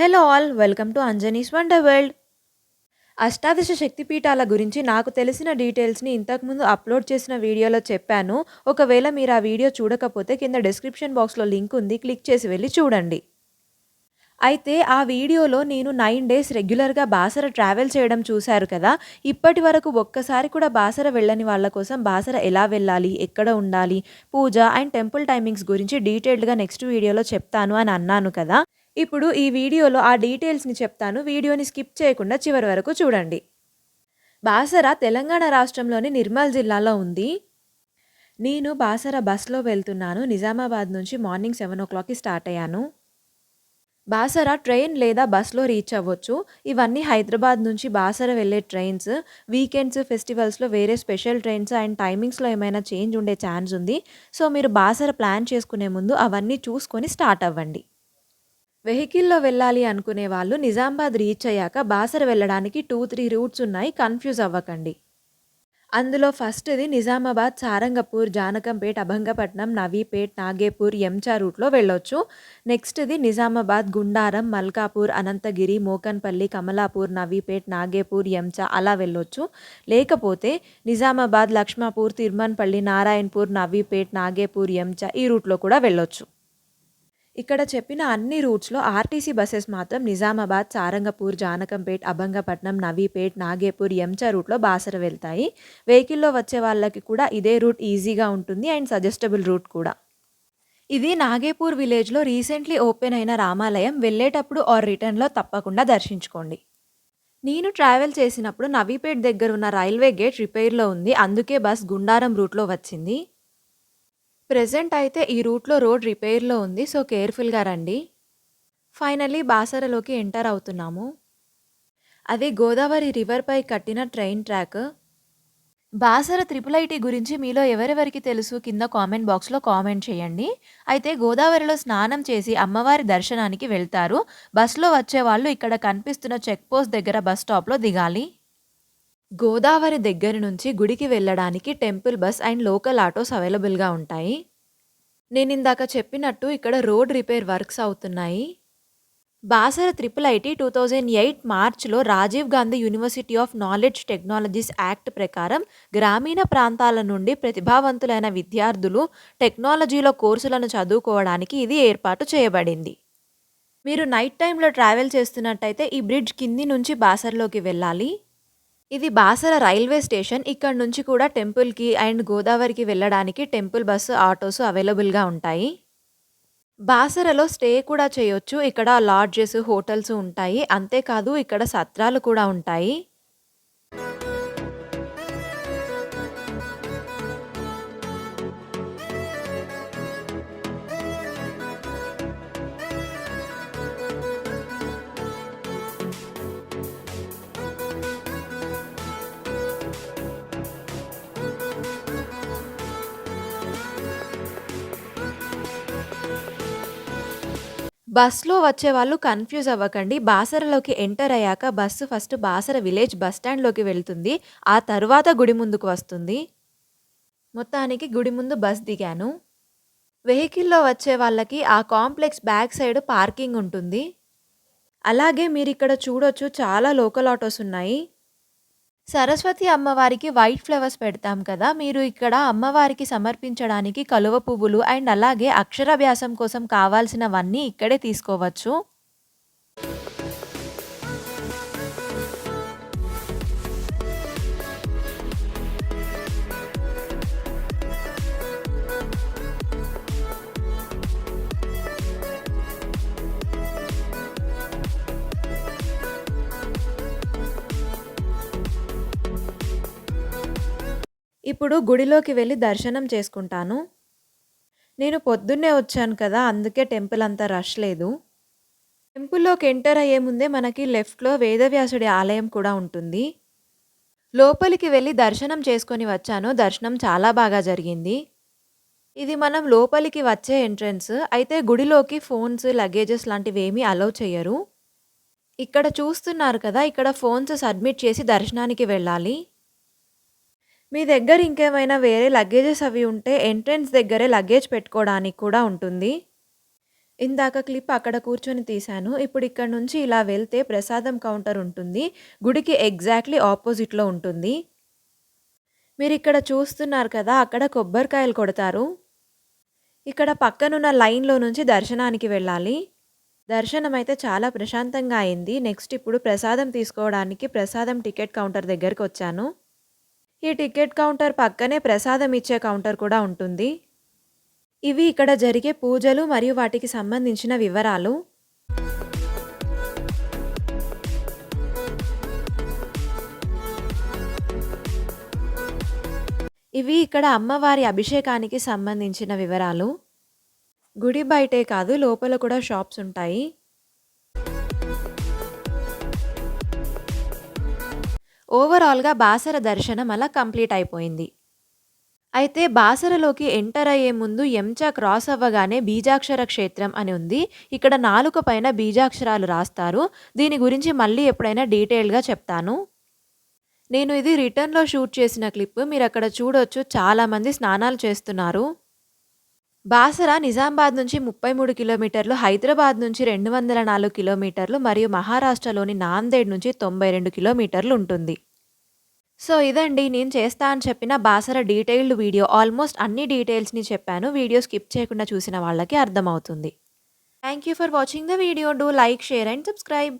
Hello all welcome to Anjani's wonder world. అష్టాదశ శక్తిపీఠాల గురించి నాకు తెలిసిన డీటెయిల్స్ని ఇంతకుముందు అప్లోడ్ చేసిన వీడియోలో చెప్పాను. ఒకవేళ మీరు ఆ వీడియో చూడకపోతే కింద డిస్క్రిప్షన్ బాక్స్లో లింక్ ఉంది క్లిక్ చేసి వెళ్ళి చూడండి. అయితే ఆ వీడియోలో నేను నైన్ డేస్ రెగ్యులర్గా బాసర ట్రావెల్ చేయడం చూశారు కదా. ఇప్పటి వరకు ఒక్కసారి కూడా బాసర వెళ్ళని వాళ్ళ కోసం బాసర ఎలా వెళ్ళాలి ఎక్కడ ఉండాలి పూజ అండ్ టెంపుల్ టైమింగ్స్ గురించి డీటెయిల్డ్గా నెక్స్ట్ వీడియోలో చెప్తాను అని అన్నాను కదా. ఇప్పుడు ఈ వీడియోలో ఆ డీటెయిల్స్ని చెప్తాను వీడియోని స్కిప్ చేయకుండా చివరి వరకు చూడండి బాసర తెలంగాణ రాష్ట్రంలోని నిర్మల్ జిల్లాలో ఉంది నేను బాసర బస్లో వెళ్తున్నాను నిజామాబాద్ నుంచి మార్నింగ్ సెవెన్ ఓ క్లాక్కి స్టార్ట్ అయ్యాను బాసర ట్రైన్ లేదా బస్‌లో రీచ్ అవ్వచ్చు. ఇవన్నీ హైదరాబాద్ నుంచి బాసర వెళ్ళే ట్రైన్స్. వీకెండ్స్, ఫెస్టివల్స్‌లో వేరే స్పెషల్ ట్రైన్స్ అండ్ టైమింగ్స్‌లో ఏమైనా చేంజ్ ఉండే ఛాన్స్ ఉంది. సో, మీరు బాసర ప్లాన్ చేసుకునే ముందు అవన్నీ చూసుకొని స్టార్ట్ అవ్వండి. వెహికల్‌లో వెళ్ళాలి అనుకునే వాళ్ళు నిజామాబాద్ రీచ్ అయ్యాక బాసర వెళ్ళడానికి 2, 3 రూట్స్ ఉన్నాయి. కన్‌ఫ్యూజ్ అవ్వకండి. అందులో ఫస్ట్‌ది నిజామాబాద్, సారంగపూర్, జానకంపేట్, అభంగపట్నం, నవీపేట్, నాగేపూర్, ఎంచా రూట్‌లో వెళ్ళొచ్చు. నెక్స్ట్‌ది నిజామాబాద్, గుండారం, మల్కాపూర్, అనంతగిరి, మోకన్పల్లి, కమలాపూర్, నవీపేట్, నాగేపూర్, ఎంచా అలా వెళ్ళొచ్చు. లేకపోతే నిజామాబాద్, లక్ష్మాపూర్, తిరుమన్పల్లి, నారాయణపూర్, నవీపేట్, నాగేపూర్, ఎంచా ఈ రూట్‌లో కూడా వెళ్ళొచ్చు. ఇక్కడ చెప్పిన అన్ని రూట్స్‌లో ఆర్టీసీ బసెస్ మాత్రం నిజామాబాద్, సారంగపూర్, జానకంపేట్, అభంగపట్నం, నవీపేట్, నాగేపూర్, ఎంచ రూట్‌లో బాసర వెళ్తాయి. వెహికల్‌లో వచ్చే వాళ్ళకి కూడా ఇదే రూట్ ఈజీగా ఉంటుంది అండ్ సజెస్టబుల్ రూట్ కూడా. ఇది నాగేపూర్ విలేజ్‌లో రీసెంట్‌లీ ఓపెన్ అయిన రామాలయం. వెళ్ళేటప్పుడు ఆర్ రిటర్న్‌లో తప్పకుండా దర్శించుకోండి. నేను ట్రావెల్ చేసినప్పుడు నవీపేట్ దగ్గర ఉన్న రైల్వే గేట్ రిపేర్‌లో ఉంది. అందుకే బస్ గుండారం రూట్‌లో వచ్చింది. ప్రెజెంట్ అయితే ఈ రూట్‌లో రోడ్ రిపేర్‌లో ఉంది. సో, కేర్‌ఫుల్‌గా రండి. ఫైనల్లీ బాసరలోకి ఎంటర్ అవుతున్నాము. అది గోదావరి రివర్‌పై కట్టిన train track. Basara triple IT గురించి మీలో ఎవరెవరికి తెలుసు కింద కామెంట్ బాక్స్‌లో కామెంట్ చేయండి. అయితే గోదావరిలో స్నానం చేసి అమ్మవారి దర్శనానికి వెళ్తారు. బస్సులో వచ్చే వాళ్ళు ఇక్కడ కనిపిస్తున్న చెక్‌పోస్ట్ దగ్గర బస్ స్టాప్‌లో దిగాలి. గోదావరి దగ్గర నుంచి గుడికి వెళ్ళడానికి temple bus and local autos అవైలబుల్‌గా ఉంటాయి. నేను ఇందాక చెప్పినట్టు ఇక్కడ రోడ్ రిపేర్ వర్క్స్ అవుతున్నాయి. బాసర త్రిపుల్ ఐటీ 2008 మార్చ్‌లో Rajiv Gandhi university of knowledge technologies act ప్రకారం గ్రామీణ ప్రాంతాల నుండి ప్రతిభావంతులైన విద్యార్థులు టెక్నాలజీలో కోర్సులను చదువుకోవడానికి ఇది ఏర్పాటు చేయబడింది. మీరు నైట్ టైంలో ట్రావెల్ చేస్తున్నట్టయితే ఈ బ్రిడ్జ్ కింది నుంచి బాసర్లోకి వెళ్ళాలి. ఇది బాసర రైల్వే స్టేషన్. ఇక్కడ నుంచి కూడా టెంపుల్‌కి అండ్ గోదావరికి వెళ్ళడానికి టెంపుల్ బస్సు, ఆటోస్ అవైలబుల్‌గా ఉంటాయి. బాసరలో స్టే కూడా చేయొచ్చు. ఇక్కడ లాడ్జెస్, హోటల్స్ ఉంటాయి. అంతేకాదు ఇక్కడ సత్రాలు కూడా ఉంటాయి. బస్‌లో వచ్చేవాళ్ళు కన్‌ఫ్యూజ్ అవ్వకండి. బాసరలోకి ఎంటర్ అయ్యాక bus first Basara village bus స్టాండ్‌లోకి వెళ్తుంది. ఆ తర్వాత గుడి ముందుకు వస్తుంది. మొత్తానికి గుడి ముందు బస్ దిగాను. వెహికల్‌లో వచ్చే వాళ్ళకి ఆ కాంప్లెక్స్ బ్యాక్ సైడ్ పార్కింగ్ ఉంటుంది. అలాగే మీరు ఇక్కడ చూడొచ్చు చాలా లోకల్ ఆటోస్ ఉన్నాయి. సరస్వతి అమ్మవారికి వైట్ ఫ్లవర్స్ పెడతాం కదా! మీరు ఇక్కడ అమ్మవారికి సమర్పించడానికి కలువ పువ్వులు అండ్ అలాగే అక్షరాభ్యాసం కోసం కావాల్సినవన్నీ ఇక్కడే తీసుకోవచ్చు. ఇప్పుడు గుడిలోకి వెళ్ళి దర్శనం చేసుకుంటాను. నేను పొద్దున్నే వచ్చాను కదా! అందుకే టెంపుల్ అంతా రష్ లేదు. టెంపుల్‌లోకి ఎంటర్ అయ్యే ముందే మనకి లెఫ్ట్‌లో వేదవ్యాసుడి ఆలయం కూడా ఉంటుంది. లోపలికి వెళ్ళి దర్శనం చేసుకొని వచ్చాను. దర్శనం చాలా బాగా జరిగింది. ఇది మనం లోపలికి వచ్చే ఎంట్రన్స్. అయితే గుడిలోకి ఫోన్స్, లగేజెస్ లాంటివి ఏమీ అలౌ చేయరు ఇక్కడ చూస్తున్నారు కదా! ఇక్కడ ఫోన్స్ సబ్మిట్ చేసి దర్శనానికి వెళ్ళాలి. మీ దగ్గర ఇంకేమైనా వేరే లగేజెస్ అవి ఉంటే ఎంట్రన్స్ దగ్గరే లగేజ్ పెట్టుకోవడానికి కూడా ఉంటుంది. ఇందాక క్లిప్ అక్కడ కూర్చొని తీశాను. ఇప్పుడు ఇక్కడ నుంచి ఇలా వెళ్తే ప్రసాదం కౌంటర్ ఉంటుంది. గుడికి ఎగ్జాక్ట్‌లీ ఆపోజిట్‌లో ఉంటుంది. మీరు ఇక్కడ చూస్తున్నారు కదా! అక్కడ కొబ్బరికాయలు కొడతారు. ఇక్కడ పక్కనున్న లైన్‌లో నుంచి దర్శనానికి వెళ్ళాలి. దర్శనం అయితే చాలా ప్రశాంతంగా అయింది. నెక్స్ట్ ఇప్పుడు ప్రసాదం తీసుకోవడానికి ప్రసాదం టికెట్ కౌంటర్ దగ్గరికి వచ్చాను ఈ టికెట్ కౌంటర్ పక్కనే ప్రసాదం ఇచ్చే కౌంటర్ కూడా ఉంటుంది. ఇవి ఇక్కడ జరిగే పూజలు మరియు వాటికి సంబంధించిన వివరాలు. ఇవి ఇక్కడ అమ్మవారి అభిషేకానికి సంబంధించిన వివరాలు. గుడి బయటే కాదు లోపల కూడా షాప్స్ ఉంటాయి. ఓవరాల్‌గా బాసర దర్శనం అలా కంప్లీట్ అయిపోయింది. అయితే బాసరలోకి ఎంటర్ అయ్యే ముందు ఎంచా క్రాస్ అవ్వగానే బీజాక్షర క్షేత్రం అని ఉంది. ఇక్కడ నాలుక పైన బీజాక్షరాలు రాస్తారు. దీని గురించి మళ్ళీ ఎప్పుడైనా డీటెయిల్‌గా చెప్తాను. నేను ఇది రిటర్న్‌లో షూట్ చేసిన క్లిప్. మీరు అక్కడ చూడొచ్చు చాలామంది స్నానాలు చేస్తున్నారు. బాసర నిజామాబాద్ నుంచి 33 కిలోమీటర్లు, హైదరాబాద్ నుంచి 204 కిలోమీటర్లు మరియు మహారాష్ట్రలోని నాందేడ్ నుంచి 92 కిలోమీటర్లు ఉంటుంది. సో, ఇదండి నేను చేస్తా అని చెప్పిన బాసర డీటెయిల్డ్ వీడియో. ఆల్మోస్ట్ అన్ని డీటెయిల్స్‌ని చెప్పాను. వీడియో స్కిప్ చేయకుండా చూసిన వాళ్ళకి అర్థమవుతుంది. Thank you for watching the video. Do like, share and subscribe.